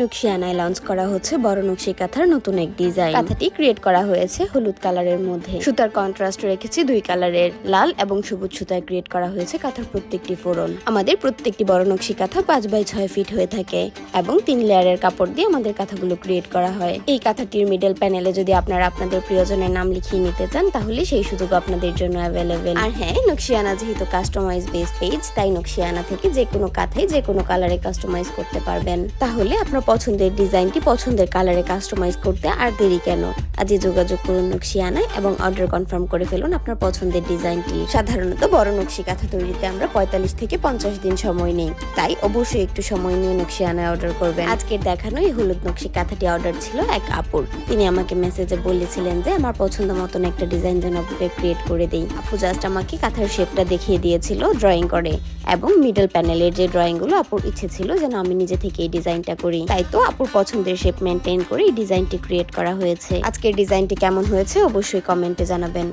নকশিয়ানায় launch করা হচ্ছে বড় নকশি কাঁথার নতুন এক ডিজাইন কাঁথাটি ক্রিয়েট করা হয়েছে হলুদ কালারের মধ্যে। সুতার কন্ট্রাস্ট রেখেছি দুই কালারের, লাল এবং সবুজ সুতায় ক্রিয়েট করা হয়েছে কাঁথার প্রত্যেকটি ফোড়ন। আমাদের প্রত্যেকটি বড় নকশি কাঁথা পাঁচ বাই ছয় ফিট হয়ে থাকে এবং তিন লেয়ারের কাপড় দিয়ে আমাদের কাঁথাগুলো ক্রিয়েট করা হয়। এই কাঁথাটির মিডল প্যানেলে যদি আপনারা আপনাদের প্রিয়জনের নাম লিখিয়ে নিতে চান, তাহলে সেই সুযোগ আপনাদের জন্য অ্যাভেলেবেল আর হ্যাঁ নকশিয়ানা যেহেতু কাস্টমাইজ বেস পেজ তাই নকশিয়ানা থেকে যে কোনো কাঁথায় যে কোনো কালারে কাস্টমাইজ করতে পারবেন। তাহলে আপনার পছন্দের ডিজাইনটি পছন্দের কালারে কাস্টমাইজ করতে আর দেরি কেন? আজই যোগাযোগ করুন নকশিয়ানায় এবং অর্ডার কনফার্ম করে ফেলুন আপনার পছন্দের ডিজাইনটি। সাধারণত বড় নকশি কাঁথা তৈরিতে আমরা পঁয়তাল্লিশ থেকে পঞ্চাশ দিন সময় নেই। তাই অবশ্যই একটু সময় নিয়ে নকশিয়ানায় অর্ডার করবেন। আজকের দেখানো এই হলুদ নকশি কাঁথাটি অর্ডার ছিল এক আপুর। তিনি আমাকে মেসেজে বলেছিলেন যে, আমার পছন্দ মতন একটা ডিজাইন যেন আপুকে ক্রিয়েট করে দেই। আপু জাস্ট আমাকে কাঁথার শেপটা দেখিয়ে দিয়েছিল ড্রয়িং করে এবং মিডল প্যানেলের যে ড্রয়িংগুলো আপুর ইচ্ছে ছিল যেন আমি নিজে থেকে এই ডিজাইনটা করি। তাই তো আপুর পছন্দের শেপ মেনটেন করে এই ডিজাইনটি ক্রিয়েট করা হয়েছে। আজকের ডিজাইনটি কেমন হয়েছে অবশ্যই কমেন্টে জানাবেন।